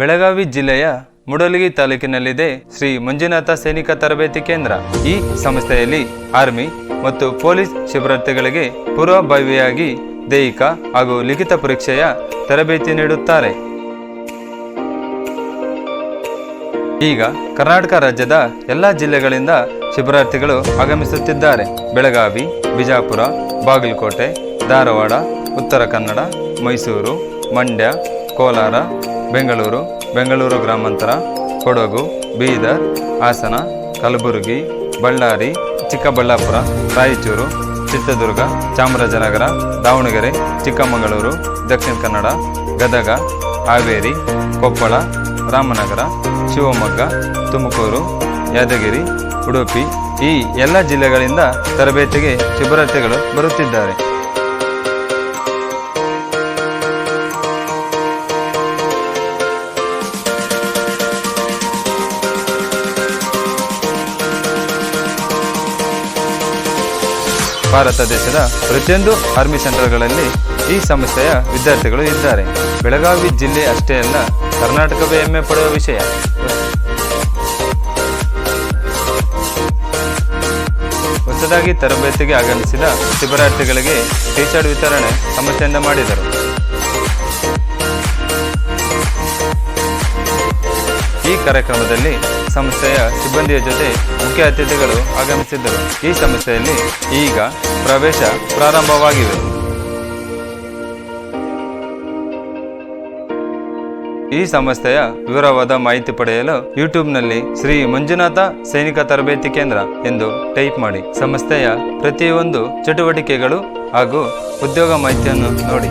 ಬೆಳಗಾವಿ ಜಿಲ್ಲೆಯ ಮುಡಲಗಿ ತಾಲೂಕಿನಲ್ಲಿದೆ ಶ್ರೀ ಮಂಜುನಾಥ ಸೈನಿಕ ತರಬೇತಿ ಕೇಂದ್ರ. ಈ ಸಂಸ್ಥೆಯಲ್ಲಿ ಆರ್ಮಿ ಮತ್ತು ಪೊಲೀಸ್ ಶಿಬಿರಾರ್ಥಿಗಳಿಗೆ ಪೂರ್ವಭಾವಿಯಾಗಿ ದೈಹಿಕ ಹಾಗೂ ಲಿಖಿತ ಪರೀಕ್ಷೆಯ ತರಬೇತಿ ನೀಡುತ್ತಾರೆ. ಈಗ ಕರ್ನಾಟಕ ರಾಜ್ಯದ ಎಲ್ಲ ಜಿಲ್ಲೆಗಳಿಂದ ಶಿಬಿರಾರ್ಥಿಗಳು ಆಗಮಿಸುತ್ತಿದ್ದಾರೆ. ಬೆಳಗಾವಿ, ಬಿಜಾಪುರ, ಬಾಗಲಕೋಟೆ, ಧಾರವಾಡ, ಉತ್ತರ ಕನ್ನಡ, ಮೈಸೂರು, ಮಂಡ್ಯ, ಕೋಲಾರ ಬೆಂಗಳೂರು ಬೆಂಗಳೂರು ಗ್ರಾಮಾಂತರ, ಕೊಡಗು, ಬೀದರ್, ಹಾಸನ, ಕಲಬುರಗಿ, ಬಳ್ಳಾರಿ, ಚಿಕ್ಕಬಳ್ಳಾಪುರ, ರಾಯಚೂರು, ಚಿತ್ರದುರ್ಗ, ಚಾಮರಾಜನಗರ, ದಾವಣಗೆರೆ, ಚಿಕ್ಕಮಗಳೂರು, ದಕ್ಷಿಣ ಕನ್ನಡ, ಗದಗ, ಹಾವೇರಿ, ಕೊಪ್ಪಳ, ರಾಮನಗರ, ಶಿವಮೊಗ್ಗ, ತುಮಕೂರು, ಯಾದಗಿರಿ, ಉಡುಪಿ ಈ ಎಲ್ಲ ಜಿಲ್ಲೆಗಳಿಂದ ತರಬೇತಿಗೆ ಶಿಬಿರಾರ್ಥಿಗಳು ಬರುತ್ತಿದ್ದಾರೆ. ಭಾರತ ದೇಶದ ಪ್ರತಿಯೊಂದು ಆರ್ಮಿ ಸೆಂಟರ್ಗಳಲ್ಲಿ ಈ ಸಂಸ್ಥೆಯ ವಿದ್ಯಾರ್ಥಿಗಳು ಇದ್ದಾರೆ. ಬೆಳಗಾವಿ ಜಿಲ್ಲೆ ಅಷ್ಟೇ ಅಲ್ಲ, ಕರ್ನಾಟಕವೇ ಹೆಮ್ಮೆ ಪಡುವ ವಿಷಯ. ಹೊಸದಾಗಿ ತರಬೇತಿಗೆ ಆಗಮಿಸಿದ ಶಿಬಿರಾರ್ಥಿಗಳಿಗೆ ಟಿ ಶರ್ಟ್ ವಿತರಣೆ ಸಂಸ್ಥೆಯಿಂದ ಮಾಡಿದರು. ಈ ಕಾರ್ಯಕ್ರಮದಲ್ಲಿ ಸಂಸ್ಥೆಯ ಸಿಬ್ಬಂದಿಯ ಜೊತೆ ಮುಖ್ಯ ಅತಿಥಿಗಳು ಆಗಮಿಸಿದ್ದರು. ಈ ಸಂಸ್ಥೆಯಲ್ಲಿ ಈಗ ಪ್ರವೇಶ ಪ್ರಾರಂಭವಾಗಿವೆ. ಈ ಸಂಸ್ಥೆಯ ವಿವರವಾದ ಮಾಹಿತಿ ಪಡೆಯಲು ಯೂಟ್ಯೂಬ್ನಲ್ಲಿ ಶ್ರೀ ಮಂಜುನಾಥ ಸೈನಿಕ ತರಬೇತಿ ಕೇಂದ್ರ ಎಂದು ಟೈಪ್ ಮಾಡಿ. ಸಂಸ್ಥೆಯ ಪ್ರತಿಯೊಂದು ಚಟುವಟಿಕೆಗಳು ಹಾಗೂ ಉದ್ಯೋಗ ಮಾಹಿತಿಯನ್ನು ನೋಡಿ.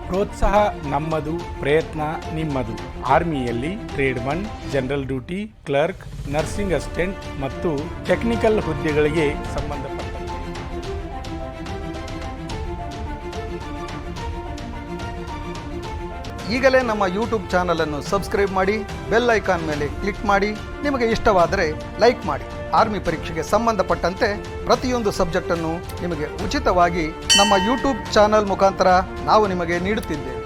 ಪ್ರೋತ್ಸಾಹ ನಮ್ಮದು, ಪ್ರಯತ್ನ ನಿಮ್ಮದು. ಆರ್ಮಿಯಲ್ಲಿ trade one general duty, clerk, nursing assistant ಮತ್ತು ಟೆಕ್ನಿಕಲ್ ಹುದ್ದೆಗಳಿಗೆ ಸಂಬಂಧಪಟ್ಟ ಈಗಲೇ ನಮ್ಮ ಯೂಟ್ಯೂಬ್ ಚಾನಲ್ ಅನ್ನು ಸಬ್ಸ್ಕ್ರೈಬ್ ಮಾಡಿ, ಬೆಲ್ ಐಕಾನ್ ಮೇಲೆ ಕ್ಲಿಕ್ ಮಾಡಿ, ನಿಮಗೆ ಇಷ್ಟವಾದರೆ ಲೈಕ್ ಮಾಡಿ. ಆರ್ಮಿ ಪರೀಕ್ಷೆಗೆ ಸಂಬಂಧಪಟ್ಟಂತೆ ಪ್ರತಿಯೊಂದು ಸಬ್ಜೆಕ್ಟನ್ನು ನಿಮಗೆ ಉಚಿತವಾಗಿ ನಮ್ಮ ಯೂಟ್ಯೂಬ್ ಚಾನಲ್ ಮುಖಾಂತರ ನಾವು ನಿಮಗೆ ನೀಡುತ್ತಿದ್ದೇವೆ.